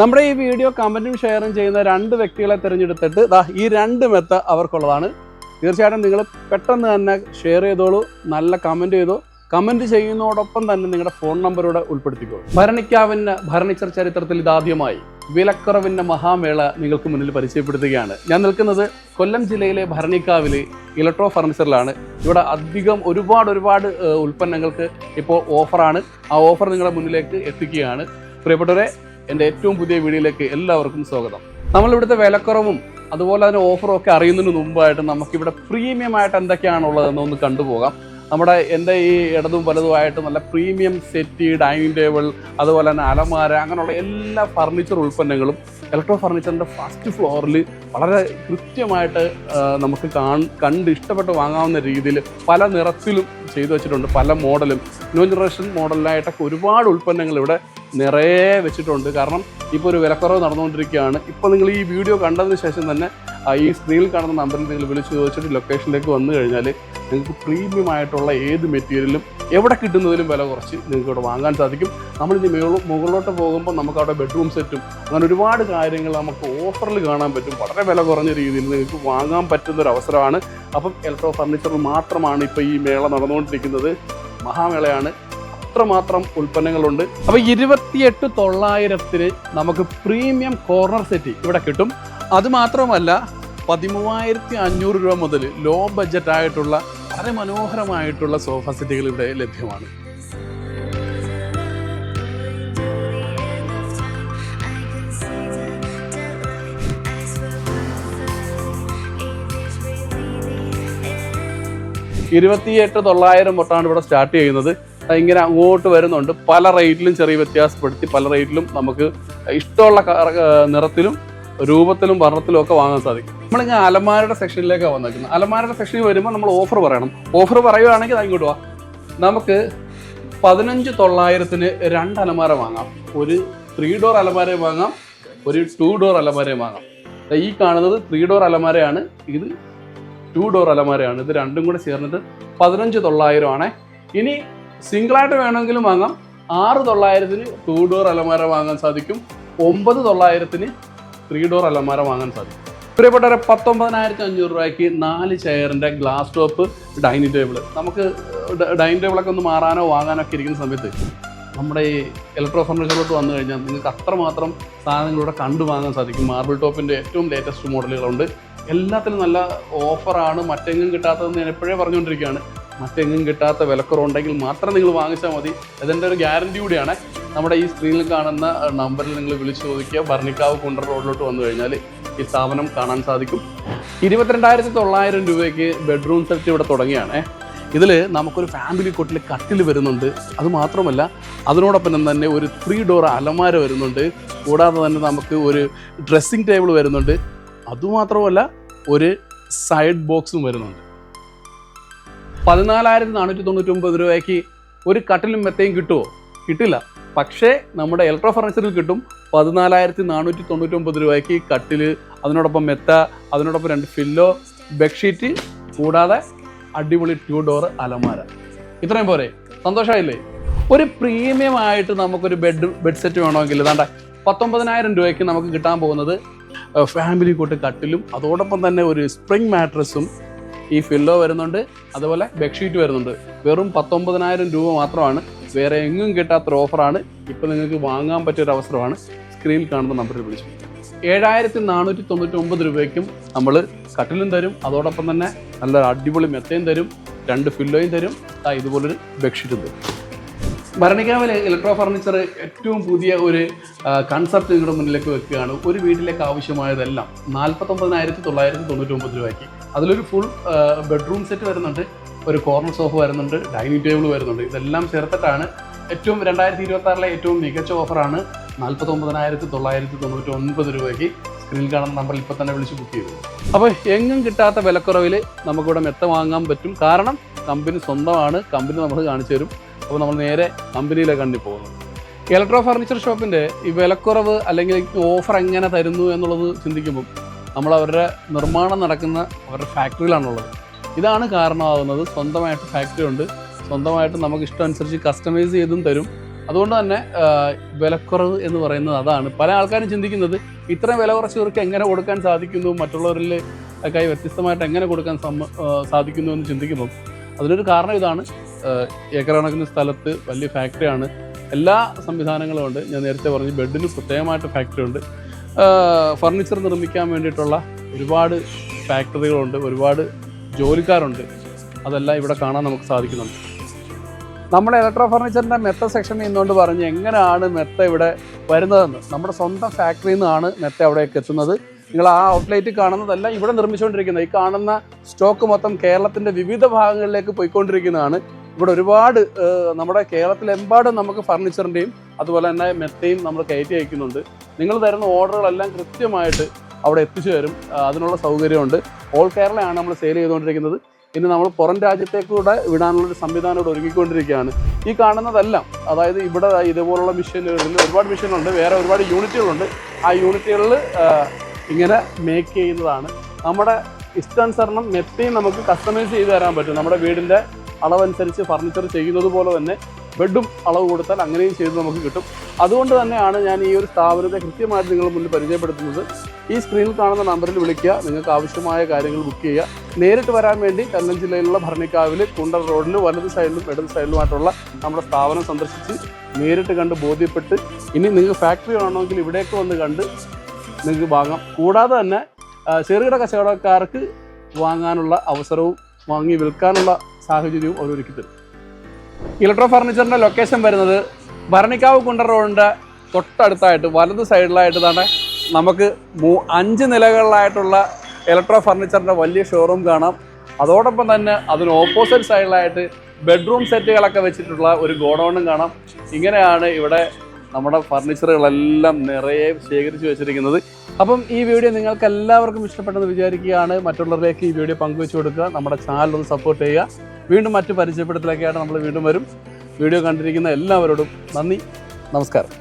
നമ്മുടെ ഈ വീഡിയോ കമന്റും ഷെയറും ചെയ്യുന്ന രണ്ട് വ്യക്തികളെ തിരഞ്ഞെടുത്തിട്ട് ദാ ഈ രണ്ട് മെത്ത അവർക്കുള്ളതാണ്. തീർച്ചയായിട്ടും നിങ്ങൾ പെട്ടെന്ന് തന്നെ ഷെയർ ചെയ്തോളൂ നല്ല കമന്റ് ചെയ്തോ. കമന്റ് ചെയ്യുന്നതോടൊപ്പം തന്നെ നിങ്ങളുടെ ഫോൺ നമ്പറൂടെ ഉൾപ്പെടുത്തിക്കോളൂ ഭരണിക്കാവിന്റെ ഭരണിച്ചർ ചരിത്രത്തിൽ ഇതാദ്യമായി വിലക്കുറവിന്റെ മഹാമേള നിങ്ങൾക്ക് മുന്നിൽ പരിചയപ്പെടുത്തുകയാണ്. ഞാൻ നിൽക്കുന്നത് കൊല്ലം ജില്ലയിലെ ഭരണിക്കാവിലെ ഇലക്ട്രോ ഫർണിച്ചറിലാണ്. ഇവിടെ അധികം ഒരുപാട് ഒരുപാട് ഉൽപ്പന്നങ്ങൾക്ക് ഇപ്പോൾ ഓഫറാണ് ആ ഓഫർ നിങ്ങളുടെ മുന്നിലേക്ക് എത്തിക്കുകയാണ്. പ്രിയപ്പെട്ടവരെ എന്റെ ഏറ്റവും പുതിയ വീഡിയോയിലേക്ക് എല്ലാവർക്കും സ്വാഗതം. നമ്മളിവിടുത്തെ വിലക്കുറവും അതുപോലെ തന്നെ ഓഫറും ഒക്കെ അറിയുന്നതിന് മുമ്പായിട്ട് നമുക്കിവിടെ പ്രീമിയം ആയിട്ട് എന്തൊക്കെയാണുള്ളതെന്ന് ഒന്ന് കണ്ടുപോകാം. നമ്മുടെ എന്റെ ഈ ഇടതും വലതുമായിട്ട് നല്ല പ്രീമിയം സെറ്റ് ഡൈനിങ് ടേബിൾ അതുപോലെ തന്നെ അലമാര അങ്ങനെയുള്ള എല്ലാ ഫർണിച്ചർ ഉൽപ്പന്നങ്ങളും ഇലക്ട്രോ ഫർണിച്ചറിന്റെ ഫസ്റ്റ് ഫ്ലോറിൽ വളരെ കൃത്യമായിട്ട് നമുക്ക് കണ്ട് ഇഷ്ടപ്പെട്ട് വാങ്ങാവുന്ന രീതിയിൽ പല നിറത്തിലും ചെയ്തു വെച്ചിട്ടുണ്ട്. പല മോഡലും. ന്യൂ ജനറേഷൻ മോഡലിലായിട്ടൊക്കെ ഒരുപാട് ഉൽപ്പന്നങ്ങൾ ഇവിടെ നിറയെ വെച്ചിട്ടുണ്ട്. കാരണം ഇപ്പോൾ ഒരു വിലക്കുറവ് നടന്നുകൊണ്ടിരിക്കുകയാണ്. ഇപ്പോൾ നിങ്ങൾ ഈ വീഡിയോ കണ്ടതിന് ശേഷം തന്നെ ഈ സ്ക്രീനിൽ കാണുന്ന നമ്പറിൽ നിങ്ങൾ വിളിച്ച് ചോദിച്ചിട്ട് ലൊക്കേഷനിലേക്ക് വന്നു കഴിഞ്ഞാൽ നിങ്ങൾക്ക് പ്രീമിയം ആയിട്ടുള്ള ഏത് മെറ്റീരിയലും എവിടെ കിട്ടുന്നതിലും വില കുറച്ച് നിങ്ങൾക്ക് ഇവിടെ വാങ്ങാൻ സാധിക്കും. നമ്മളിനി മുകളിൽ മുകളിലോട്ട് പോകുമ്പോൾ നമുക്ക് അവിടെ ബെഡ്റൂം സെറ്റും അങ്ങനെ ഒരുപാട് കാര്യങ്ങൾ നമുക്ക് ഓഫറിൽ കാണാൻ പറ്റും. വളരെ വില കുറഞ്ഞ രീതിയിൽ നിങ്ങൾക്ക് വാങ്ങാൻ പറ്റുന്ന ഒരു അവസരമാണ്. അപ്പം ഇലക്ട്രോ ഫർണിച്ചറിൽ മാത്രമാണ് ഇപ്പോൾ ഈ മേള നടന്നുകൊണ്ടിരിക്കുന്നത്. മഹാമേളയാണ്. അത്രമാത്രം ഉൽപ്പന്നങ്ങളുണ്ട്. അപ്പോൾ ഇരുപത്തിയെട്ട് തൊള്ളായിരത്തിന് നമുക്ക് പ്രീമിയം കോർണർ സെറ്റ് ഇവിടെ കിട്ടും. അത് മാത്രമല്ല പതിമൂവായിരത്തി അഞ്ഞൂറ് രൂപ മുതൽ ലോ ബഡ്ജറ്റ് ആയിട്ടുള്ള വളരെ മനോഹരമായിട്ടുള്ള സോഫ സെറ്റുകൾ ഇവിടെ ലഭ്യമാണ്. ഇരുപത്തിയെട്ട് തൊള്ളായിരം തൊട്ടാണ് ഇവിടെ സ്റ്റാർട്ട് ചെയ്യുന്നത്. ഇങ്ങനെ അങ്ങോട്ട് വരുന്നുണ്ട്. പല റേറ്റിലും ചെറിയ വ്യത്യാസപ്പെടുത്തി പല റേറ്റിലും നമുക്ക് ഇഷ്ടമുള്ള നിറത്തിലും രൂപത്തിലും വർണത്തിലും ഒക്കെ വാങ്ങാൻ സാധിക്കും. നമ്മളിങ്ങനെ അലമാരയുടെ സെക്ഷനിലേക്കാണ് വന്നേക്കുന്നത്. അലമാരയുടെ സെക്ഷനിൽ വരുമ്പോൾ നമ്മൾ ഓഫർ പറയണം. ഓഫർ പറയുകയാണെങ്കിൽ അതിങ്ങോട്ട് വാ. നമുക്ക് പതിനഞ്ച് തൊള്ളായിരത്തിന് രണ്ട് അലമാര വാങ്ങാം. ഒരു ത്രീ ഡോർ അലമാരയും വാങ്ങാം. ഒരു ടു ഡോർ അലമാരയും വാങ്ങാം. ഈ കാണുന്നത് ത്രീ ഡോർ അലമാരയാണ്. ഇത് ടു ഡോർ അലമാരയാണ്. ഇത് രണ്ടും കൂടെ ചേർന്നിട്ട് പതിനഞ്ച് തൊള്ളായിരം ആണേ. ഇനി സിംഗിളായിട്ട് വേണമെങ്കിലും വാങ്ങാം. ആറ് തൊള്ളായിരത്തിന് ടു ഡോർ അലമാര വാങ്ങാൻ സാധിക്കും. ഒമ്പത് തൊള്ളായിരത്തിന് ത്രീ ഡോർ അലമാര വാങ്ങാൻ സാധിക്കും. പ്രിയപ്പെട്ടവരെ പത്തൊമ്പതിനായിരത്തി അഞ്ഞൂറ് രൂപയ്ക്ക് നാല് ചെയറിന്റെ ഗ്ലാസ് ടോപ്പ് ഡൈനിങ് ടേബിൾ നമുക്ക് ഡൈനിങ് ടേബിളൊക്കെ ഒന്ന് മാറാനോ വാങ്ങാനോ ഒക്കെ ഇരിക്കുന്ന സമയത്ത് നമ്മുടെ ഈ ഇലക്ട്രോ ഫർണിച്ചറിലോട്ട് വന്നു കഴിഞ്ഞാൽ നിങ്ങൾക്ക് അത്രമാത്രം സാധനങ്ങളിലൂടെ കണ്ടു വാങ്ങാൻ സാധിക്കും. മാർബിൾ ടോപ്പിന്റെ ഏറ്റവും ലേറ്റസ്റ്റ് മോഡലുകളുണ്ട് എല്ലാത്തിലും നല്ല ഓഫറാണ് മറ്റെങ്ങും കിട്ടാത്തതെന്ന് ഞാൻ എപ്പോഴേ പറഞ്ഞുകൊണ്ടിരിക്കുകയാണ്. മറ്റെങ്ങും കിട്ടാത്ത വിലക്കുറവുണ്ടെങ്കിൽ മാത്രം നിങ്ങൾ വാങ്ങിച്ചാൽ മതി. അതിന്റെ ഒരു ഗ്യാരണ്ടി കൂടിയാണ്. നമ്മുടെ ഈ സ്ക്രീനിൽ കാണുന്ന നമ്പറിൽ നിങ്ങൾ വിളിച്ചു ചോദിക്കുക. ഭരണിക്കാവ് കുണ്ടർ റോഡിലോട്ട് വന്നു കഴിഞ്ഞാൽ ഈ സ്ഥാപനം കാണാൻ സാധിക്കും. ഇരുപത്തിരണ്ടായിരത്തി തൊള്ളായിരം രൂപയ്ക്ക് ബെഡ്റൂം സെറ്റ് ഇവിടെ തുടങ്ങിയാണ്. ഇതിൽ നമുക്കൊരു ഫാമിലി കൊട്ടിൽ കട്ടിൽ വരുന്നുണ്ട്. അത് മാത്രമല്ല അതിനോടൊപ്പം തന്നെ ഒരു ത്രീ ഡോർ അലമാര വരുന്നുണ്ട്. കൂടാതെ തന്നെ നമുക്ക് ഒരു ഡ്രസ്സിംഗ് ടേബിൾ വരുന്നുണ്ട്. അതുമാത്രമല്ല ഒരു സൈഡ് ബോക്സും വരുന്നുണ്ട്. പതിനാലായിരത്തി നാനൂറ്റി തൊണ്ണൂറ്റി ഒമ്പത് രൂപയ്ക്ക് ഒരു കട്ടിലും മെത്തയും കിട്ടുമോ കിട്ടില്ല. പക്ഷേ നമ്മുടെ ഇലക്ട്രോ ഫർണിച്ചറിൽ കിട്ടും പതിനാലായിരത്തി നാനൂറ്റി തൊണ്ണൂറ്റി ഒമ്പത് രൂപയ്ക്ക് കട്ടിൽ അതിനോടൊപ്പം മെത്ത അതിനോടൊപ്പം രണ്ട് ഫില്ലോ ബെഡ്ഷീറ്റ് കൂടാതെ അടിപൊളി ടു ഡോർ അലമാര. ഇത്രയും പോരെ. സന്തോഷമായില്ലേ? ഒരു പ്രീമിയം ആയിട്ട് നമുക്കൊരു ബെഡ് ബെഡ് സെറ്റ് വേണമെങ്കിൽ ഇതാണ്ട പത്തൊമ്പതിനായിരം രൂപയ്ക്ക് നമുക്ക് കിട്ടാൻ പോകുന്നത് ഫാമിലി കൂട്ട് കട്ടിലും അതോടൊപ്പം തന്നെ ഒരു സ്പ്രിംഗ് മാട്രസും ഈ ഫില്ലോ വരുന്നുണ്ട് അതുപോലെ ബെഡ്ഷീറ്റ് വരുന്നുണ്ട്. വെറും പത്തൊമ്പതിനായിരം രൂപ മാത്രമാണ്. വേറെ എങ്ങും കിട്ടാത്തൊരു ഓഫറാണ്. ഇപ്പോൾ നിങ്ങൾക്ക് വാങ്ങാൻ പറ്റിയൊരു അവസരമാണ് സ്ക്രീനിൽ കാണുന്ന നമ്പറിൽ വിളിച്ചു. ഏഴായിരത്തി നാനൂറ്റി തൊണ്ണൂറ്റി ഒമ്പത് രൂപയ്ക്കും നമ്മൾ കട്ടിലും തരും. അതോടൊപ്പം തന്നെ നല്ല അടിപൊളി മെത്തയും തരും. രണ്ട് ഫില്ലോയും തരും. ഇതുപോലൊരു ബെഡ്ഷീറ്റും തരും. ഭരണിക്കാവിലെ ഇലക്ട്രോ ഫർണിച്ചർ ഏറ്റവും പുതിയ ഒരു കൺസെപ്റ്റ് നിങ്ങളുടെ മുന്നിലേക്ക് വെക്കുകയാണ്. ഒരു വീട്ടിലേക്ക് ആവശ്യമായതെല്ലാം നാൽപ്പത്തൊമ്പതിനായിരത്തി തൊള്ളായിരത്തി തൊണ്ണൂറ്റി ഒമ്പത് രൂപയ്ക്ക്. അതിലൊരു ഫുൾ ബെഡ്റൂം സെറ്റ് വരുന്നുണ്ട്. ഒരു കോർണർ സോഫ വരുന്നുണ്ട്. ഡൈനിങ് ടേബിൾ വരുന്നുണ്ട്. ഇതെല്ലാം ചേർത്തിട്ടാണ് ഏറ്റവും രണ്ടായിരത്തി ഇരുപത്തി ആറിലെ ഏറ്റവും മികച്ച ഓഫറാണ് നാൽപ്പത്തൊമ്പതിനായിരത്തി തൊള്ളായിരത്തി തൊണ്ണൂറ്റി ഒൻപത് രൂപയ്ക്ക് സ്ക്രീനിൽ കാണുന്ന നമ്പറിൽ ഇപ്പോൾ തന്നെ വിളിച്ച് ബുക്ക് ചെയ്തു. അപ്പോൾ എങ്ങും കിട്ടാത്ത വിലക്കുറവിൽ നമുക്കിവിടെ മെത്ത വാങ്ങാൻ പറ്റും. കാരണം കമ്പനി സ്വന്തമാണ്. കമ്പനി നമ്മൾ കാണിച്ചു തരും. അപ്പോൾ നമ്മൾ നേരെ കമ്പനിയിലേക്കാണ് പോകുന്നത് ഇലക്ട്രോ ഫർണിച്ചർ ഷോപ്പിന്റെ ഈ വിലക്കുറവ് അല്ലെങ്കിൽ ഓഫർ എങ്ങനെ തരുന്നു എന്നുള്ളത് ചിന്തിക്കുമ്പോൾ നമ്മൾ അവരുടെ നിർമ്മാണം നടക്കുന്ന അവരുടെ ഫാക്ടറിയിലാണുള്ളത്. ഇതാണ് കാരണമാകുന്നത്. സ്വന്തമായിട്ട് ഫാക്ടറി ഉണ്ട്. സ്വന്തമായിട്ട് നമുക്ക് ഇഷ്ടം അനുസരിച്ച് കസ്റ്റമൈസ് ചെയ്തും തരും. അതുകൊണ്ട് തന്നെ വിലക്കുറവ് എന്ന് പറയുന്നത് അതാണ്. പല ആൾക്കാരും ചിന്തിക്കുന്നത് ഇത്രയും വില കുറച്ച് ഇവർക്ക് എങ്ങനെ കൊടുക്കാൻ സാധിക്കുന്നു? മറ്റുള്ളവരിൽ ഒക്കെ വ്യത്യസ്തമായിട്ട് എങ്ങനെ കൊടുക്കാൻ സാധിക്കുന്നു എന്ന് ചിന്തിക്കുമ്പോൾ അതിനൊരു കാരണം ഇതാണ്. ഏക്കർ കണക്കിന് സ്ഥലത്ത് വലിയ ഫാക്ടറിയാണ് എല്ലാ സംവിധാനങ്ങളും ഉണ്ട്. ഞാൻ നേരത്തെ പറഞ്ഞു ബെഡിന് പ്രത്യേകമായിട്ട് ഫാക്ടറി ഉണ്ട്. ഫർണിച്ചർ നിർമ്മിക്കാൻ വേണ്ടിയിട്ടുള്ള ഒരുപാട് ഫാക്ടറികളുണ്ട് ഒരുപാട് ജോലിക്കാരുണ്ട്. അതെല്ലാം ഇവിടെ കാണാൻ നമുക്ക് സാധിക്കുന്നുണ്ട്. നമ്മുടെ ഇലക്ട്രോ ഫർണിച്ചറിന്റെ മെത്ത സെക്ഷൻ നിന്നുകൊണ്ട് പറഞ്ഞ് എങ്ങനെയാണ് മെത്ത ഇവിടെ വരുന്നതെന്ന്. നമ്മുടെ സ്വന്തം ഫാക്ടറിയിൽ നിന്നാണ് മെത്ത അവിടേക്ക് എത്തുന്നത്. നിങ്ങൾ ആ ഔട്ട്ലെറ്റ് കാണുന്നതല്ല ഇവിടെ നിർമ്മിച്ചുകൊണ്ടിരിക്കുന്നത്. ഈ കാണുന്ന സ്റ്റോക്ക് മൊത്തം കേരളത്തിന്റെ വിവിധ ഭാഗങ്ങളിലേക്ക് പോയിക്കൊണ്ടിരിക്കുന്നതാണ്. ഇവിടെ ഒരുപാട് നമ്മുടെ കേരളത്തിലെമ്പാടും നമുക്ക് ഫർണിച്ചറിന്റെയും അതുപോലെ തന്നെ മെത്തയും നമ്മൾ കയറ്റി അയക്കുന്നുണ്ട്. നിങ്ങൾ തരുന്ന ഓർഡറുകളെല്ലാം കൃത്യമായിട്ട് അവിടെ എത്തിച്ചു തരും. അതിനുള്ള സൗകര്യമുണ്ട്. ഓൾ കേരളയാണ് നമ്മൾ സെയിൽ ചെയ്തുകൊണ്ടിരിക്കുന്നത്. ഇനി നമ്മൾ പുറം രാജ്യത്തേക്കൂടെ വിടാനുള്ളൊരു സംവിധാനം ഇവിടെ ഒരുങ്ങിക്കൊണ്ടിരിക്കുകയാണ്. ഈ കാണുന്നതെല്ലാം അതായത് ഇവിടെ ഇതുപോലുള്ള മെഷീനുകളിൽ ഒരുപാട് മെഷീനുണ്ട് വേറെ ഒരുപാട് യൂണിറ്റുകളുണ്ട്. ആ യൂണിറ്റുകളിൽ ഇങ്ങനെ മേക്ക് ചെയ്യുന്നതാണ്. നമ്മുടെ ഇഷ്ടാനുസരണം മെത്തയും നമുക്ക് കസ്റ്റമൈസ് ചെയ്ത് തരാൻ പറ്റും. നമ്മുടെ വീടിന്റെ അളവനുസരിച്ച് ഫർണിച്ചർ ചെയ്യുന്നത് പോലെ തന്നെ ബെഡും അളവ് കൊടുത്താൽ അങ്ങനെയും ചെയ്ത് നമുക്ക് കിട്ടും. അതുകൊണ്ട് തന്നെയാണ് ഞാൻ ഈ ഒരു സ്ഥാപനത്തെ കൃത്യമായിട്ട് നിങ്ങൾ മുന്നിൽ പരിചയപ്പെടുത്തുന്നത്. ഈ സ്ക്രീനിൽ കാണുന്ന നമ്പറിൽ വിളിക്കുക. നിങ്ങൾക്ക് ആവശ്യമായ കാര്യങ്ങൾ ബുക്ക് ചെയ്യുക. നേരിട്ട് വരാൻ വേണ്ടി കൊല്ലം ജില്ലയിലുള്ള ഭരണിക്കാവിൽ കുണ്ടർ റോഡിൽ വലത് സൈഡിലും ഇടത് സൈഡിലുമായിട്ടുള്ള നമ്മുടെ സ്ഥാപനം സന്ദർശിച്ച് നേരിട്ട് കണ്ട് ബോധ്യപ്പെട്ട് ഇനി നിങ്ങൾ ഫാക്ടറി വേണമെങ്കിൽ ഇവിടേക്ക് വന്ന് കണ്ട് നിങ്ങൾക്ക് വാങ്ങാം. കൂടാതെ തന്നെ ചെറുകിട കച്ചവടക്കാർക്ക് വാങ്ങാനുള്ള അവസരവും വാങ്ങി വിൽക്കാനുള്ള സാഹചര്യവും അവർ ഒരുക്കി തരും. ഇലക്ട്രോ ഫർണിച്ചറിന്റെ ലൊക്കേഷൻ വരുന്നത് ഭരണിക്കാവ് കുണ്ടർ റോഡിന്റെ തൊട്ടടുത്തായിട്ട് വലത് സൈഡിലായിട്ട് തന്നെ നമുക്ക് മൂ അഞ്ച് നിലകളിലായിട്ടുള്ള ഇലക്ട്രോ ഫർണിച്ചറിന്റെ വലിയ ഷോറൂം കാണാം. അതോടൊപ്പം തന്നെ അതിന് ഓപ്പോസിറ്റ് സൈഡിലായിട്ട് ബെഡ്റൂം സെറ്റുകളൊക്കെ വെച്ചിട്ടുള്ള ഒരു ഗോഡൗണും കാണാം. ഇങ്ങനെയാണ് ഇവിടെ നമ്മുടെ ഫർണിച്ചറുകളെല്ലാം നിറയെ ശേഖരിച്ച് വെച്ചിരിക്കുന്നത്. അപ്പം ഈ വീഡിയോ നിങ്ങൾക്ക് എല്ലാവർക്കും ഇഷ്ടപ്പെട്ടെന്ന് വിചാരിക്കുകയാണ്. മറ്റുള്ളവരിലേക്ക് ഈ വീഡിയോ പങ്കുവെച്ചു കൊടുക്കുക. നമ്മുടെ ചാനൽ ഒന്ന് സപ്പോർട്ട് ചെയ്യുക. വീണ്ടും മറ്റു പരിചയപ്പെടുത്തലൊക്കെയായിട്ട് നമ്മൾ വീണ്ടും വരും. വീഡിയോ കണ്ടിരിക്കുന്ന എല്ലാവരോടും നന്ദി. നമസ്കാരം.